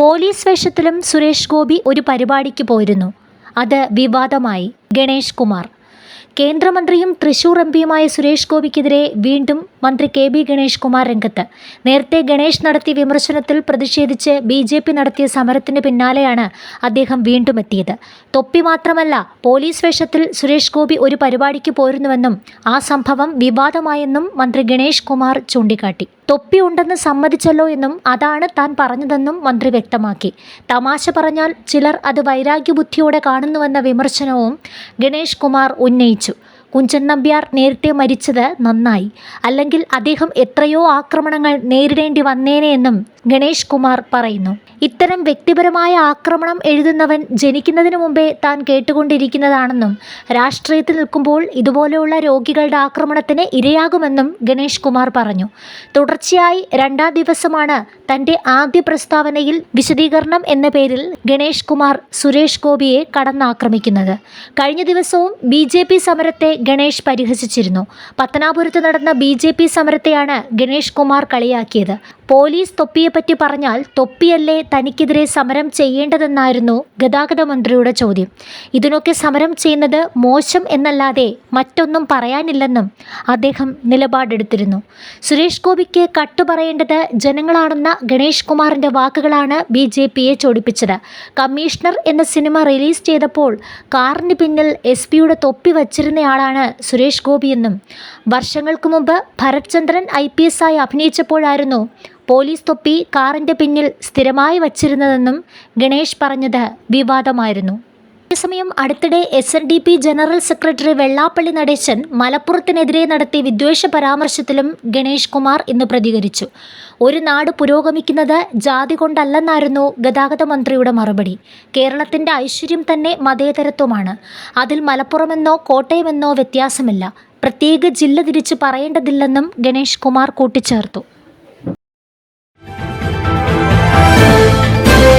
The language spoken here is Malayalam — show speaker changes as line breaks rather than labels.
പോലീസ് വേഷത്തിലും സുരേഷ് ഗോപി ഒരു പരിപാടിക്ക് പോയിരുന്നു അത് വിവാദമായി ഗണേഷ് കുമാർ കേന്ദ്രമന്ത്രിയും തൃശൂർ എം പിയുമായ സുരേഷ് ഗോപിക്കെതിരെ വീണ്ടും മന്ത്രി കെ ബി ഗണേഷ് കുമാർ രംഗത്ത് നേരത്തെ ഗണേഷ് നടത്തിയ വിമർശനത്തിൽ പ്രതിഷേധിച്ച് ബി ജെ പി നടത്തിയ സമരത്തിന് പിന്നാലെയാണ് അദ്ദേഹം വീണ്ടും എത്തിയത് തൊപ്പി മാത്രമല്ല പോലീസ് വേഷത്തിൽ സുരേഷ് ഗോപി ഒരു പരിപാടിക്ക് പോയിരുന്നുവെന്നും ആ സംഭവം വിവാദമായെന്നും മന്ത്രി ഗണേഷ് കുമാർ ചൂണ്ടിക്കാട്ടി തൊപ്പി ഉണ്ടെന്ന് സമ്മതിച്ചല്ലോ എന്നും അതാണ് താൻ പറഞ്ഞതെന്നും മന്ത്രി വ്യക്തമാക്കി തമാശ പറഞ്ഞാൽ ചിലർ അത് വൈരാഗ്യബുദ്ധിയോടെ കാണുന്നുവെന്ന വിമർശനവും ഗണേഷ് കുമാർ ഉന്നയിച്ചു കുഞ്ചൻ നമ്പ്യാർ നേരത്തെ മരിച്ചത് നന്നായി അല്ലെങ്കിൽ അദ്ദേഹം എത്രയോ ആക്രമണങ്ങൾ നേരിടേണ്ടി വന്നേനെ എന്നും ഗണേഷ് കുമാർ പറയുന്നു ഇത്തരം വ്യക്തിപരമായ ആക്രമണം എഴുതുന്നവൻ ജനിക്കുന്നതിന് മുമ്പേ താൻ കേട്ടുകൊണ്ടിരിക്കുന്നതാണെന്നും രാഷ്ട്രീയത്തിൽ നിൽക്കുമ്പോൾ ഇതുപോലെയുള്ള രോഗികളുടെ ആക്രമണത്തിന് ഇരയാകുമെന്നും ഗണേഷ് കുമാർ പറഞ്ഞു തുടർച്ചയായി രണ്ടാം ദിവസമാണ് തൻ്റെ ആദ്യ പ്രസ്താവനയിൽ വിശദീകരണം എന്ന പേരിൽ ഗണേഷ് കുമാർ സുരേഷ് ഗോപിയെ കടന്നാക്രമിക്കുന്നത് കഴിഞ്ഞ ദിവസവും ബി സമരത്തെ ഗണേഷ് പരിഹസിച്ചിരുന്നു പത്തനാപുരത്ത് നടന്ന ബി ജെ പി സമരത്തെയാണ് ഗണേഷ് കുമാർ കളിയാക്കിയത് പോലീസ് തൊപ്പിയെ പറ്റി പറഞ്ഞാൽ തൊപ്പിയല്ലേ തനിക്കെതിരെ സമരം ചെയ്യേണ്ടതെന്നായിരുന്നു ഗതാഗത മന്ത്രിയുടെ ചോദ്യം ഇതിനൊക്കെ സമരം ചെയ്യുന്നത് മോശം എന്നല്ലാതെ മറ്റൊന്നും പറയാനില്ലെന്നും അദ്ദേഹം നിലപാടെടുത്തിരുന്നു സുരേഷ് ഗോപിക്ക് കട്ടുപറയേണ്ടത് ജനങ്ങളാണെന്ന ഗണേഷ് കുമാറിന്റെ വാക്കുകളാണ് ബി ജെ പിയെ ചോടിപ്പിച്ചത് കമ്മീഷണർ എന്ന സിനിമ റിലീസ് ചെയ്തപ്പോൾ കാറിന് പിന്നിൽ എസ് പിയുടെ തൊപ്പി വച്ചിരുന്നയാളാണ് സുരേഷ് ഗോപിയെന്നും വർഷങ്ങൾക്ക് മുമ്പ് ഭരത്ചന്ദ്രൻ ഐ പി എസ് ആയി അഭിനയിച്ചപ്പോഴായിരുന്നു പോലീസ് തൊപ്പി കാറിൻ്റെ പിന്നിൽ സ്ഥിരമായി വച്ചിരുന്നതെന്നും ഗണേഷ് പറഞ്ഞത് വിവാദമായിരുന്നു അതേസമയം അടുത്തിടെ S N D P general secretary Vellappally Natesan മലപ്പുറത്തിനെതിരെ നടത്തിയ വിദ്വേഷ പരാമർശത്തിലും ഗണേഷ് കുമാർ ഇന്ന് പ്രതികരിച്ചു ഒരു നാട് പുരോഗമിക്കുന്നത് ജാതി കൊണ്ടല്ലെന്നായിരുന്നു ഗതാഗത മന്ത്രിയുടെ മറുപടി കേരളത്തിൻ്റെ ഐശ്വര്യം തന്നെ മതേതരത്വമാണ് അതിൽ മലപ്പുറമെന്നോ കോട്ടയമെന്നോ വ്യത്യാസമില്ല പ്രത്യേക ജില്ല തിരിച്ച് പറയേണ്ടതില്ലെന്നും ഗണേഷ് കുമാർ കൂട്ടിച്ചേർത്തു